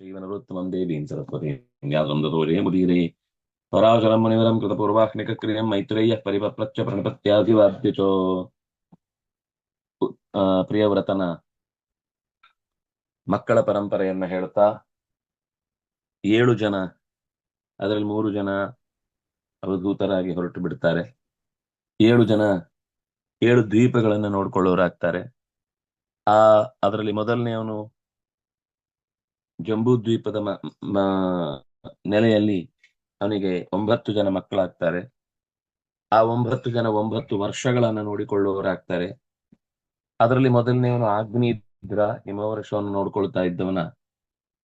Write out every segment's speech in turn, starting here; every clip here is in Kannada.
ಜೀವನವೃತ್ತಮಂ ದೇವೀಂ ಸರಸ್ವತೀಂ ಯಾದಂ ದದೋರೇ ಮುದೀರೇ ಪರಾಶರಂ ಮುನಿವರಂ ಕೃತಪೂರ್ವಾಹ್ನಿಕಕ್ರಿಯಂ ಮೈತ್ರೇಯಃ ಪರಿಪಪ್ಲಚ್ಚ ಪ್ರಣಪತ್ಯಾಭಿವಾದ್ಯ ಚೋ ಆ, ಪ್ರಿಯವ್ರತನ ಮಕ್ಕಳ ಪರಂಪರೆಯನ್ನ ಹೇಳ್ತಾ ಏಳು ಜನ ಅದರಲ್ಲಿ ಮೂರು ಜನ ಅವಧೂತರಾಗಿ ಹೊರಟು ಬಿಡ್ತಾರೆ ಏಳು ಜನ ಏಳು ದ್ವೀಪಗಳನ್ನ ನೋಡ್ಕೊಳ್ಳೋರಾಗ್ತಾರೆ ಆ ಅದರಲ್ಲಿ ಮೊದಲನೆಯವನು ಜಂಬೂ ದ್ವೀಪದ ನೆಲೆಯಲ್ಲಿ ಅವನಿಗೆ ಒಂಬತ್ತು ಜನ ಮಕ್ಕಳಾಗ್ತಾರೆ. ಆ ಒಂಬತ್ತು ಜನ ಒಂಬತ್ತು ವರ್ಷಗಳನ್ನ ನೋಡಿಕೊಳ್ಳುವವರಾಗ್ತಾರೆ. ಅದರಲ್ಲಿ ಮೊದಲನೆಯವನು ಆಗ್ನೇಯಿದ್ರ, ಹಿಮವರ್ಷವನ್ನು ನೋಡ್ಕೊಳ್ತಾ ಇದ್ದವನ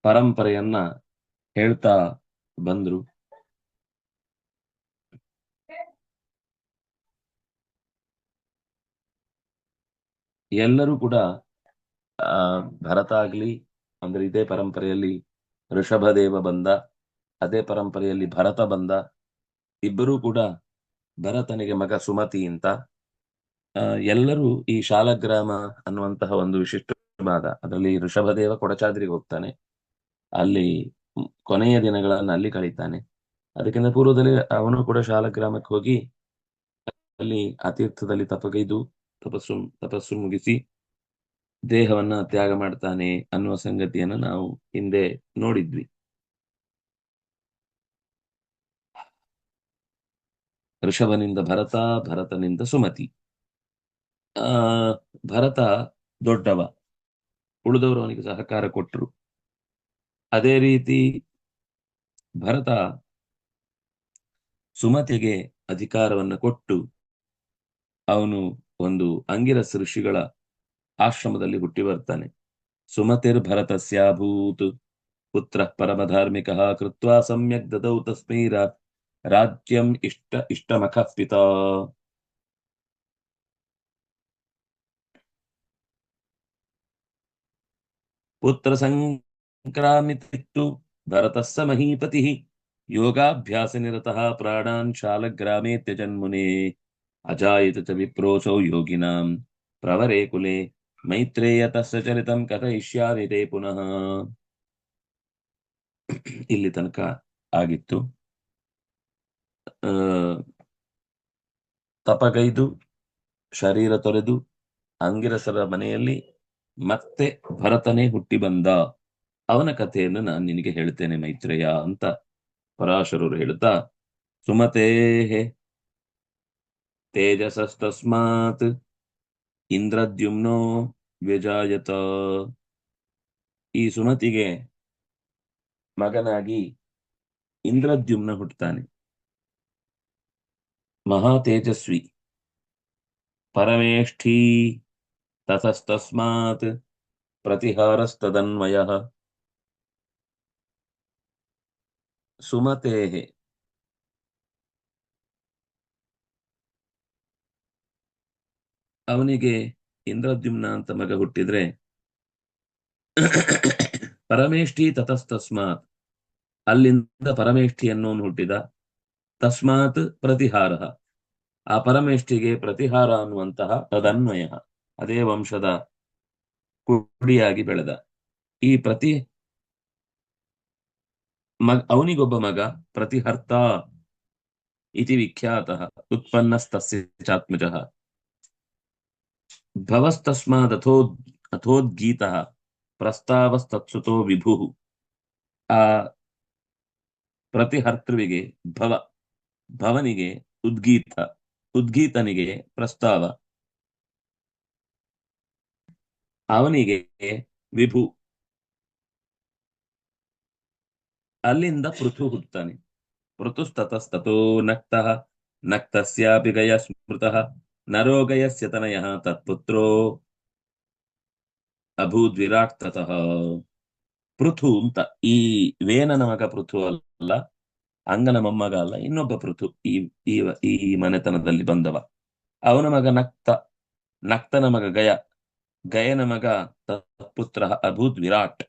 ಪರಂಪರೆಯನ್ನ ಹೇಳ್ತಾ ಬಂದ್ರು. ಎಲ್ಲರೂ ಕೂಡ ಭರತ ಆಗ್ಲಿ ಅಂದ್ರೆ ಇದೇ ಪರಂಪರೆಯಲ್ಲಿ ಋಷಭದೇವ ಬಂದ, ಅದೇ ಪರಂಪರೆಯಲ್ಲಿ ಭರತ ಬಂದ, ಇಬ್ಬರೂ ಕೂಡ ಭರತನಿಗೆ ಮಗ ಸುಮತಿ ಅಂತ. ಎಲ್ಲರೂ ಈ ಶಾಲಗ್ರಾಮ ಅನ್ನುವಂತಹ ಒಂದು ವಿಶಿಷ್ಟವಾದ, ಅದರಲ್ಲಿ ಋಷಭದೇವ ಕೊಡಚಾದ್ರಿಗೆ ಹೋಗ್ತಾನೆ. ಅಲ್ಲಿ ಕೊನೆಯ ದಿನಗಳನ್ನು ಅಲ್ಲಿ ಕಳೀತಾನೆ. ಅದಕ್ಕಿಂತ ಪೂರ್ವದಲ್ಲಿ ಅವನು ಕೂಡ ಶಾಲಗ್ರಾಮಕ್ಕೆ ಹೋಗಿ ಅಲ್ಲಿ ಆ ತೀರ್ಥದಲ್ಲಿ ತಪಗೈದು, ತಪಸ್ಸು ತಪಸ್ಸು ಮುಗಿಸಿ ದೇಹವನ್ನ ತ್ಯಾಗ ಮಾಡ್ತಾನೆ ಅನ್ನುವ ಸಂಗತಿಯನ್ನ ನಾವು ಹಿಂದೆ ನೋಡಿದ್ವಿ. ಋಷಭನಿಂದ ಭರತ, ಭರತನಿಂದ ಸುಮತಿ. ಆ, ಭರತ ದೊಡ್ಡವ. ಉಳಿದವರು ಅವನಿಗೆ ಸಹಕಾರ ಕೊಟ್ಟರು ಅದೇ ರೀತಿ ಭರತ ಸುಮತಿಗೆ ಅಧಿಕಾರವನ್ನು ಕೊಟ್ಟು ಅವನು ಒಂದು ಅಂಗಿರಸ್ ಋಷಿಗಳ ಆಶ್ರಮದಲ್ಲಿ ಹುಟ್ಟಿ ಬರ್ತಾನೆ ಸುಮತಿರ್ ಭರತಸ್ಯಾಭೂತ್ ಪುತ್ರ ಪರಮಧಾರ್ಮಿಕ ಕೃತ್ವಾ ಸಮ್ಯಕ್ ದದೌ ತಸ್ಮೈ ರಾ- ರಾಜ್ಯಂ ಇಷ್ಟ ಇಷ್ಟಮಖ ಪಿತಾ ಪುತ್ರ ಸಂಕ್ರಾಮಿತು ಭರತಸ್ಸ ಮಹೀಪತಿ ಯೋಗಾಭ್ಯಾಸ ನಿರತಃ ಪ್ರಾಣಾನ್ ಶಾಲಗ್ರಾಮೇ ತ್ಯಜನ್ಮುನೆ ಅಜಾಯತ ಚ ವಿಪ್ರೋಸೌ ಯೋಗಿನಾಂ ಪ್ರವರೇ ಕುಲೆ ಮೈತ್ರೇಯ ತಸ್ಯ ಚರಿತಂ ಪುನಃ. ಇಲ್ಲಿ ತನಕ ಆಗಿತ್ತು. ತಪಗೈದು, ಶರೀರ ತೊರೆದು, ಅಂಗಿರಸರ ಮನೆಯಲ್ಲಿ ಮತ್ತೆ ಭರತನೇ ಹುಟ್ಟಿ ಬಂದ. ಅವನ ಕಥೆಯನ್ನು ನಾನು ನಿನಗೆ ಹೇಳ್ತೇನೆ ಮೈತ್ರೇಯ ಅಂತ ಪರಾಶರರು ಹೇಳ್ತಾ ಸುಮತೇ ತೇಜಸಸ್ತಸ್ಮಾತ್, ಇಂದ್ರದ್ಯುಮ್ನೋ ವ್ಯಜಾಯತ ಈ ಸುಮತಿಗೆ ಮಗನಾಗಿ ಇಂದ್ರದ್ಯುಮ್ನ ಹುಟ್ಟುತ್ತಾನೆ ಮಹಾ ತೇಜಸ್ವಿ ಪರಮೇಷ್ಠಿ ತತಸ್ತಸ್ಮಾತ್ ಪ್ರತಿಹಾರಸ್ತದನ್ವಯ ಸುಮತೆ ಅವನಿಗೆ ಇಂದ್ರದ್ಯುಮ್ನ ಅಂತ ಮಗ ಹುಟ್ಟಿದ್ರೆ ಪರಮೇಷ್ಠಿ ತತಸ್ತಸ್ಮಾತ್. ಅಲ್ಲಿಂದ ಪರಮೇಷ್ಠಿ ಅನ್ನೋನು ಹುಟ್ಟಿದ. ತಸ್ಮಾತ್ ಪ್ರತಿಹಾರ. ಆ ಪರಮೇಷ್ಠಿಗೆ ಪ್ರತಿಹಾರ ಅನ್ನುವಂತಹ ತದನ್ವಯ. ಅದೇ ವಂಶದ ಕುಡಿಯಾಗಿ ಬೆಳೆದ. ಈ ಪ್ರತಿ ಮಗ, ಅವನಿಗೊಬ್ಬ ಮಗ ಪ್ರತಿಹರ್ತ ಇತಿ ವಿಖ್ಯಾತ, ಉತ್ಪನ್ನಸ್ತಸ್ಯ ಚಾತ್ಮಜ. ಭವಸ್ತಸ್ಮಾದಥೋ ಅಥೋದ್ಗೀತ ಪ್ರಸ್ತಾವಸ್ತತ್ಸುತೋ ವಿಭು ಆ ಪ್ರತಿಹರ್ತೃವಿಗೆ ಭವ ಭವನಿಗೆ ಉದ್ಗೀತ ಉದ್ಗೀತನಿಗೆ ಪ್ರಸ್ತಾವ ಅವನಿಗೆ ವಿಭು ಅಲ್ಲಿಂದ ಪೃಥು ಹುಟ್ಟುತ್ತಾನೆ ಪೃಥುಸ್ತತಸ್ತೋ ನಕ್ತಃ ನಕ್ತಸ್ಯಾಪಿ ಗಯ ಸ್ಮೃತಃ ನರೋಗಯಸ್ಯ ತನಯಃ ತತ್ಪುತ್ರೋ ಅಭೂದ್ ವಿರಾಟ್ ತತಃ ಪೃಥು ಅಂತ ಈ ವೇನನ ಮಗ ಪೃಥು ಅಲ್ಲ ಅಂಗನ ಮೊಮ್ಮಗ ಅಲ್ಲ ಇನ್ನೊಬ್ಬ ಪೃಥು ಈ ಈ ಮನೆತನದಲ್ಲಿ ಬಂದವ. ಅವನ ಮಗ ನಕ್ತ, ನಕ್ತನ ಮಗ ಗಯ, ಗಯನ ಮಗ ತತ್ಪುತ್ರ ಅಭೂದ್ ವಿರಾಟ್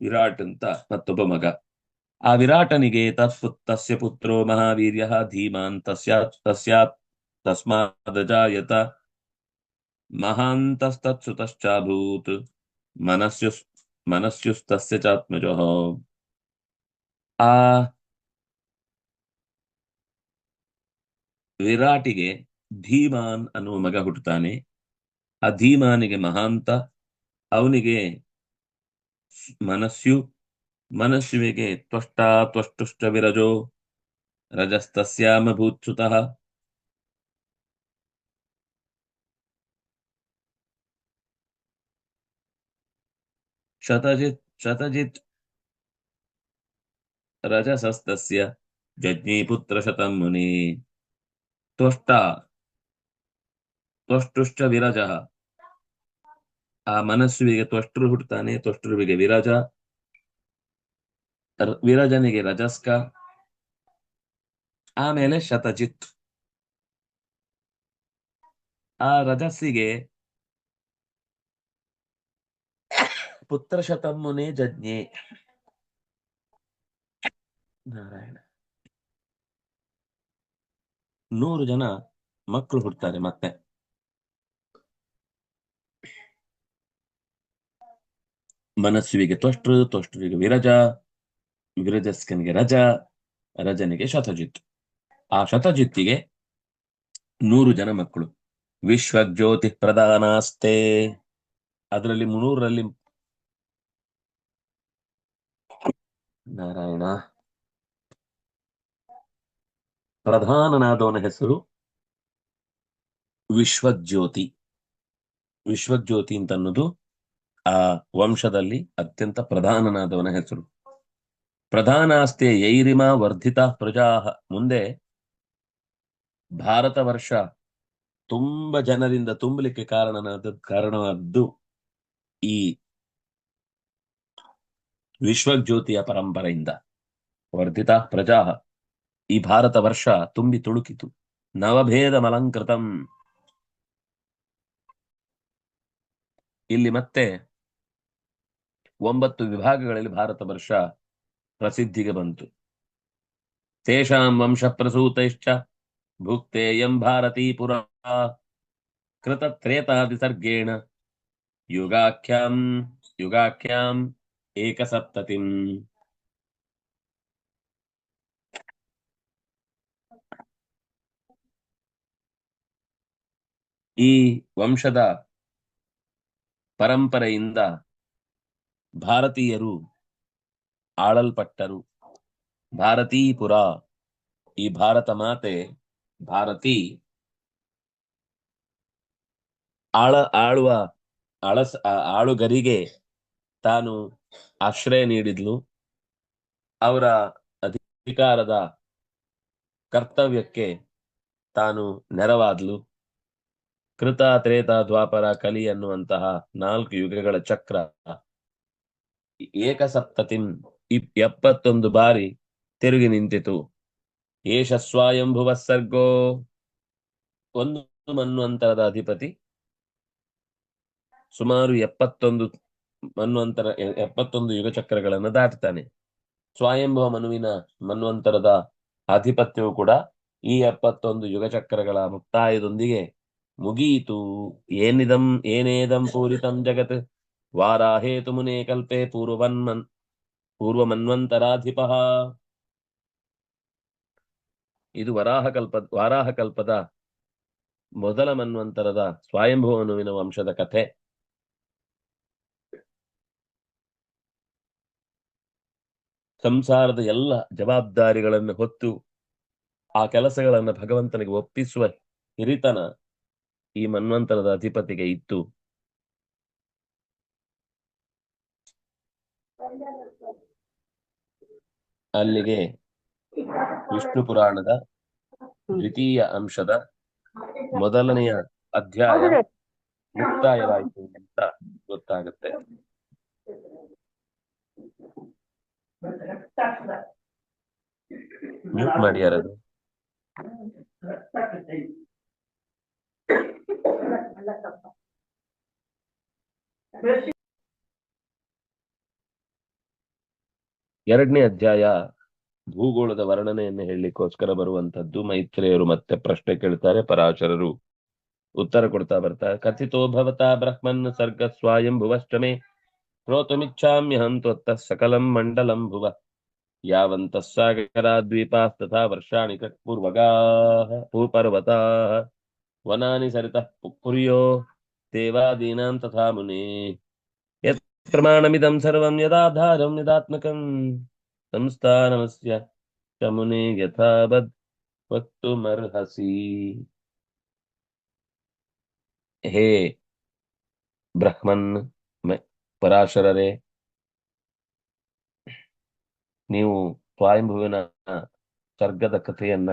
ವಿರಾಟ್ ಅಂತ ಮತ್ತೊಬ್ಬ ಮಗ. ಆ ವಿರಾಟನಿಗೆ ತತ್ಪುತ್ ತಸ್ಯ ಪುತ್ರೋ ಮಹಾವೀರ್ಯ ಧೀಮಾನ್, ತಸ್ಯಾತ್ ತಸ್ಯಾತ್ ತಸ್ಮಾದಜಾಯತ ಮಹಾಂತಸ್ತತ್ಸುತಶ್ಚಾಭೂತ್ ಮನಸ್ಯು ಮನಸ್ಯುಸ್ತಸ್ಯ ಚಾತ್ಮಜಃ ಆ ವಿರಾಟಿಗೆ ಧೀಮಾನ್ ಅನ್ನುವ ಮಗ ಹುಟ್ಟುತ್ತಾನೆ ಆ ಧೀಮಾನಿಗೆ ಮಹಾಂತ ಅವನಿಗೆ ಮನಸ್ಸು ಮನಸ್ಸುವಿಗೆ ತ್ವಷ್ಟ ತ್ವಷ್ಟುಷ್ಟ ವಿರಜೋ ರಜಸ್ತಸ್ಯಾಮ ಭೂತ್ಸುತಃ ಶತಜಿತ್ ಶತಜಿತ್ ರಜಸಸ್ತಸ್ಯ ಜಜ್ಞೀಪುತ್ರ ಶತಂ ಮುನಿ ತ್ವಷ್ಟ ತ್ವಷ್ಟುಷ್ಟ ವಿರಜ ಆ ಮನಸ್ಸುವಿಗೆ ತ್ವಷ್ಟರು ಹುಟ್ಟುತ್ತಾನೆ ತ್ವಷ್ಟರುವಿಗೆ ವಿರಜ ರ- ವಿರಜನಿಗೆ ರಜಸ್ಕ ಆಮೇಲೆ ಶತಜಿತ್। ಆ ರಜಸ್ಸಿಗೆ ಪುತ್ರ ಶತಮ್ಮುನೇ ಜಜ್ಞೆ. ನಾರಾಯಣ. ನೂರು ಜನ ಮಕ್ಕಳು ಹುಡ್ತಾರೆ ಮತ್ತೆ. ಮನಸ್ಸುವಿಗೆ ತೊಷ್ಟ್ರು ತ್ವಷ್ಟೃವಿಗೆ ವಿರಜ, ವಿರಜಸ್ಕನಿಗೆ ರಜ, ರಜನಿಗೆ ಶತಜಿತ್. ಆ ಶತಜಿತ್ತಿಗೆ ನೂರು ಜನ ಮಕ್ಕಳು. ವಿಶ್ವಜ್ಯೋತಿ ಪ್ರಧಾನಾಸ್ತೆ. ಅದರಲ್ಲಿ ಮುನ್ನೂರರಲ್ಲಿ ನಾರಾಯಣ. ಪ್ರಧಾನನಾದವನ ಹೆಸರು ವಿಶ್ವಜ್ಯೋತಿ. ವಿಶ್ವಜ್ಯೋತಿ ಅಂತ ಅನ್ನೋದು ಆ ವಂಶದಲ್ಲಿ ಅತ್ಯಂತ ಪ್ರಧಾನನಾದವನ ಹೆಸರು. ಪ್ರಧಾನಾಸ್ತೆ ಯೈರಿಮ ವರ್ಧಿತ ಪ್ರಜಾ ಮುಂದೆ ಭಾರತ ವರ್ಷ ತುಂಬ ಜನರಿಂದ ತುಂಬಲಿಕ್ಕೆ ಕಾರಣನಾದ ಕಾರಣವಾದ್ದು ಈ ವಿಶ್ವಜ್ಯೋತಿಯ ಪರಂಪರೆಯಿಂದ ವರ್ಧಿತ ಪ್ರಜಾ ಈ ಭಾರತ ವರ್ಷ ತುಂಬಿ ತುಳುಕಿತು. ನವಭೇದ ಮಲಂಕೃತಂ ಇಲ್ಲಿ ಮತ್ತೆ ಒಂಬತ್ತು ವಿಭಾಗಗಳಲ್ಲಿ ಭಾರತ ವರ್ಷ ಪ್ರಸಿದ್ಧಿಗೆ ಬಂತು. ತೇಷಾಂ ವಂಶ ಪ್ರಸೂತೈಶ್ಚ ಭುಕ್ತೇಯಂ ಭಾರತೀ ಪುರ ಸರ್ಗೇಣ ಯುಗಾಖ್ಯಾಂ ಯುಗಾಖ್ಯಾಂ ಏಕಸಪ್ತತಿಂ. ಈ ವಂಶದ ಪರಂಪರೆಯಿಂದ ಭಾರತೀಯರು ಆಳಲ್ಪಟ್ಟರು. ಭಾರತೀಪುರ, ಈ ಭಾರತ ಮಾತೆ ಭಾರತಿ. ಆಳ, ಆಳುವ, ಅಳಸ ಆಳುಗರಿಗೆ ತಾನು ಆಶ್ರಯ ನೀಡಿದ್ಲು. ಅವರ ಅಧಿಕಾರದ ಕರ್ತವ್ಯಕ್ಕೆ ತಾನು ನೆರವಾದ್ಲು. ಕೃತ, ತ್ರೇತ, ದ್ವಾಪರ, ಕಲಿ ಅನ್ನುವಂತಹ ನಾಲ್ಕು ಯುಗಗಳ ಚಕ್ರ ಏಕಸಪ್ತತಿನ್ ಎಪ್ಪತ್ತೊಂದು ಬಾರಿ ತಿರುಗಿ ನಿಂತಿತು. ಏಷ ಸ್ವಯಂಭುವ ಸರ್ಗೋ ಒಂದು ಮನ್ವಂತರದ ಅಧಿಪತಿ. ಸುಮಾರು ಎಪ್ಪತ್ತೊಂದು ಮನ್ವಂತರ ಎಪ್ಪತ್ತೊಂದು ಯುಗ ಚಕ್ರಗಳನ್ನು ದಾಟ್ತಾನೆ. ಸ್ವಯಂಭವ ಮನುವಿನ ಮನ್ವಂತರದ ಆಧಿಪತ್ಯವು ಕೂಡ ಈ ಎಪ್ಪತ್ತೊಂದು ಯುಗ ಚಕ್ರಗಳ ಮುಕ್ತಾಯದೊಂದಿಗೆ ಮುಗಿಯಿತು. ಏನಿದಂ, ಏನೇದಂ ಪೂರಿತಂ ಜಗತ್? ವಾರಾಹೇತು ಮುನೇ ಕಲ್ಪೆ ಪೂರ್ವವನ್ಮನ್, ಪೂರ್ವಮನ್ವಂತರಾಧಿಪ. ಇದು ವರಾಹ ಕಲ್ಪ ವಾರಾಹ ಕಲ್ಪದ ಮೊದಲ ಮನ್ವಂತರದ ಸ್ವಯಂಭವನುವಿನ ವಂಶದ ಕಥೆ. ಸಂಸಾರದ ಎಲ್ಲ ಜವಾಬ್ದಾರಿಗಳನ್ನು ಹೊತ್ತು ಆ ಕೆಲಸಗಳನ್ನು ಭಗವಂತನಿಗೆ ಒಪ್ಪಿಸುವ ಹಿರಿತನ ಈ ಮನ್ವಂತರದ ಅಧಿಪತಿಗೆ ಇತ್ತು. ಅಲ್ಲಿಗೆ ವಿಷ್ಣು ಪುರಾಣದ ದ್ವಿತೀಯ ಅಂಶದ ಮೊದಲನೆಯ ಅಧ್ಯಾಯ ಮುಕ್ತಾಯವಾಯಿತು ಅಂತ ಗೊತ್ತಾಗುತ್ತೆ. ಮಾಡಿ ಎರಡನೇ ಅಧ್ಯಾಯ, ಭೂಗೋಳದ ವರ್ಣನೆಯನ್ನು ಹೇಳಲಿಕ್ಕೋಸ್ಕರ ಬರುವಂತದ್ದು ಮೈತ್ರಿಯರು ಮತ್ತೆ ಪ್ರಶ್ನೆ ಕೇಳ್ತಾರೆ, ಪರಾಶರರು ಉತ್ತರ ಕೊಡ್ತಾ ಬರ್ತಾರೆ. ಕಥಿತೋ ಭವತಾ ಬ್ರಹ್ಮನ್ ಸರ್ಗ ಸ್ವಯಂ ಭುವಷ್ಟಮೇ श्रोतुमिच्छाम्यहं त्वत्तः सकलं मण्डलं भुव। यावन्तः सागराद्वीपास्तथा वर्षाणि तत्पूर्वगाः भूपर्वताः। वनानि सरितः पुक्कुर्यो देवादीनां तथा मुने। यत् प्रमाणमिदं सर्वं यदाधारं यदात्मकं संस्थानमस्य च मुने यथावद् वक्तुमर्हसि। हे ब्रह्मन्। ಪರಾಶರರೇ, ನೀವು ಸ್ವಾಯಂಭುವಿನ ಸ್ವರ್ಗದ ಕಥೆಯನ್ನ,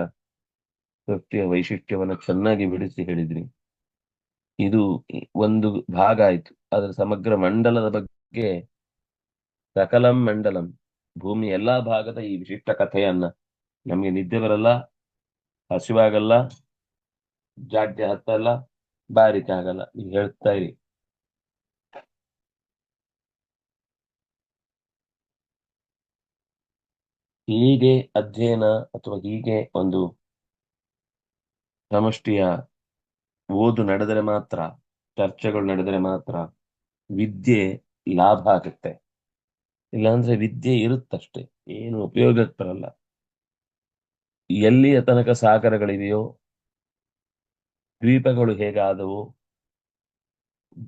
ವ್ಯಕ್ತಿಯ ವೈಶಿಷ್ಟ್ಯವನ್ನ ಚೆನ್ನಾಗಿ ಬಿಡಿಸಿ ಹೇಳಿದ್ರಿ. ಇದು ಒಂದು ಭಾಗ ಆಯ್ತು. ಅದರ ಸಮಗ್ರ ಮಂಡಲದ ಬಗ್ಗೆ ಸಕಲಂ ಮಂಡಲಂ, ಭೂಮಿ ಎಲ್ಲಾ ಭಾಗದ ಈ ವಿಶಿಷ್ಟ ಕಥೆಯನ್ನ ನಮ್ಗೆ ನಿದ್ದೆ ಬರಲ್ಲ, ಹಸಿವಾಗಲ್ಲ ಜಾಡ್ಯ ಹತ್ತಲ್ಲ ಬಾರಿಕೆ ಆಗಲ್ಲ. ನೀವು ಹೇಳ್ತಾ ಇರಿ. ಹೀಗೆ ಅಧ್ಯಯನ ಅಥವಾ ಹೀಗೆ ಒಂದು ಸಮಷ್ಟಿಯ ಓದು ನಡೆದರೆ ಮಾತ್ರ, ಚರ್ಚೆಗಳು ನಡೆದರೆ ಮಾತ್ರ ವಿದ್ಯೆ ಲಾಭ ಆಗುತ್ತೆ. ಇಲ್ಲಾಂದ್ರೆ ವಿದ್ಯೆ ಇರುತ್ತಷ್ಟೇ, ಏನು ಉಪಯೋಗಕ್ಕೆ ಬರಲ್ಲ ಎಲ್ಲಿಯ ತನಕ ಸಾಗರಗಳಿವೆಯೋ, ದ್ವೀಪಗಳು ಹೇಗಾದವು,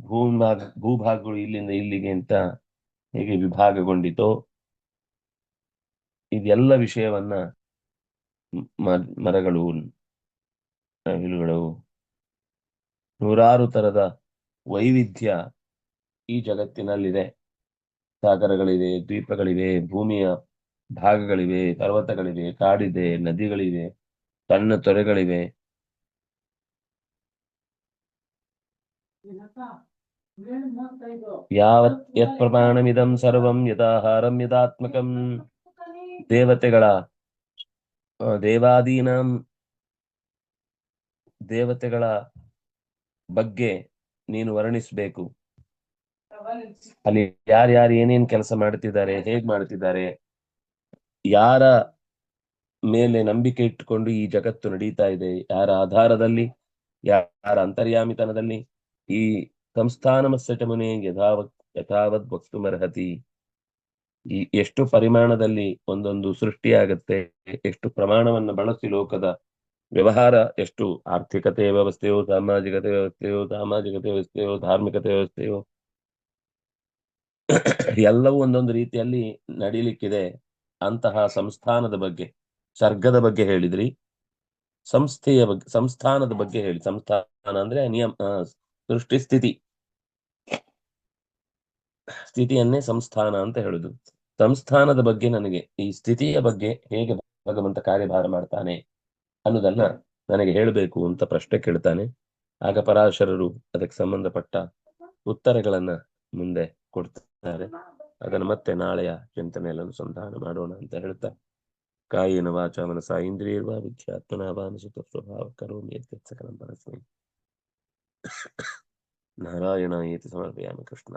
ಭೂಭಾಗ, ಭೂಭಾಗಗಳು ಇಲ್ಲಿಂದ ಇಲ್ಲಿಗೆ ಅಂತ ಹೇಗೆ ವಿಭಾಗಗೊಂಡಿತೋ ಇದೆಲ್ಲ ವಿಷಯವನ್ನ ಮರಗಳು, ನವಿಲುಗಳು, ನೂರಾರು ತರದ ವೈವಿಧ್ಯ ಈ ಜಗತ್ತಿನಲ್ಲಿದೆ. ಸಾಗರಗಳಿವೆ, ದ್ವೀಪಗಳಿವೆ, ಭೂಮಿಯ ಭಾಗಗಳಿವೆ, ಪರ್ವತಗಳಿವೆ, ಕಾಡಿದೆ, ನದಿಗಳಿವೆ, ಸಣ್ಣ ತೊರೆಗಳಿವೆ. ಯಾವತ್ ಯತ್ ಪ್ರಮಾಣಮಿದಂ ಸರ್ವಂ ಯದಾಹಾರಂ ಯದಾತ್ಮಕಂ. ದೇವತೆಗಳ ದೇವಾದೀನ ದೇವತೆಗಳ ಬಗ್ಗೆ ನೀನು ವರ್ಣಿಸ್ಬೇಕು. ಅಲ್ಲಿ ಯಾರ್ಯಾರು ಏನೇನ್ ಕೆಲಸ ಮಾಡುತ್ತಿದ್ದಾರೆ ಹೇಗ್ ಮಾಡ್ತಿದ್ದಾರೆ, ಯಾರ ಮೇಲೆ ನಂಬಿಕೆ ಇಟ್ಟುಕೊಂಡು ಈ ಜಗತ್ತು ನಡೀತಾ ಇದೆ, ಯಾರ ಆಧಾರದಲ್ಲಿ, ಯಾರ ಅಂತರ್ಯಾಮಿತನದಲ್ಲಿ, ಈ ಸಂಸ್ಥಾನಮಸ್ಸಟ ಮುನೆ ಯಥಾವತ್ ಯಥಾವತ್ ವಕ್ತುಮರ್ಹತಿ. ಎಷ್ಟು ಪರಿಮಾಣದಲ್ಲಿ ಒಂದೊಂದು ಸೃಷ್ಟಿಯಾಗತ್ತೆ, ಎಷ್ಟು ಪ್ರಮಾಣವನ್ನು ಬಳಸಿ ಲೋಕದ ವ್ಯವಹಾರ, ಎಷ್ಟು ಆರ್ಥಿಕತೆ ವ್ಯವಸ್ಥೆಯೋ ಸಾಮಾಜಿಕತೆ ವ್ಯವಸ್ಥೆಯೋ ಸಾಮಾಜಿಕತೆ ವ್ಯವಸ್ಥೆಯೋ ಧಾರ್ಮಿಕತೆ ವ್ಯವಸ್ಥೆಯೋ, ಎಲ್ಲವೂ ಒಂದೊಂದು ರೀತಿಯಲ್ಲಿ ನಡೀಲಿಕ್ಕಿದೆ ಅಂತಹ ಸಂಸ್ಥಾನದ ಬಗ್ಗೆ, ಸರ್ಗದ ಬಗ್ಗೆ ಹೇಳಿದ್ರಿ. ಸಂಸ್ಥೆಯ ಬಗ್ಗೆ ಸಂಸ್ಥಾನದ ಬಗ್ಗೆ ಹೇಳಿ, ಸಂಸ್ಥಾನ ಅಂದ್ರೆ ನಿಯಮ ಸೃಷ್ಟಿ ಸ್ಥಿತಿ. ಸ್ಥಿತಿಯನ್ನೇ ಸಂಸ್ಥಾನ ಅಂತ ಹೇಳುದು. ಸಂಸ್ಥಾನದ ಬಗ್ಗೆ ನನಗೆ, ಈ ಸ್ಥಿತಿಯ ಬಗ್ಗೆ ಹೇಗೆ ಭಗವಂತ ಕಾರ್ಯಭಾರ ಮಾಡ್ತಾನೆ ಅನ್ನೋದನ್ನ ನನಗೆ ಹೇಳಬೇಕು ಅಂತ ಪ್ರಶ್ನೆ ಕೇಳ್ತಾನೆ. ಆಗ ಪರಾಶರರು ಅದಕ್ಕೆ ಸಂಬಂಧಪಟ್ಟ ಉತ್ತರಗಳನ್ನ ಮುಂದೆ ಕೊಡ್ತಾರೆ. ಅದನ್ನು ಮತ್ತೆ ನಾಳೆಯ ಚಿಂತನೆಯಲ್ಲಿ ಅನುಸಂಧಾನ ಮಾಡೋಣ ಅಂತ ಹೇಳ್ತಾ ಕಾಯಿನ ವಾಚ ಮನಸ ಇಂದ್ರಿಯರ್ವ ಮಾನಸಿಕ ಸ್ವಭಾವ ಕರೋಮಿ ಪರಸ್ಮೈ. ನಾರಾಯಣ ಏತಿ ಸಮರ್ಪಯಾಮಿ ಕೃಷ್ಣ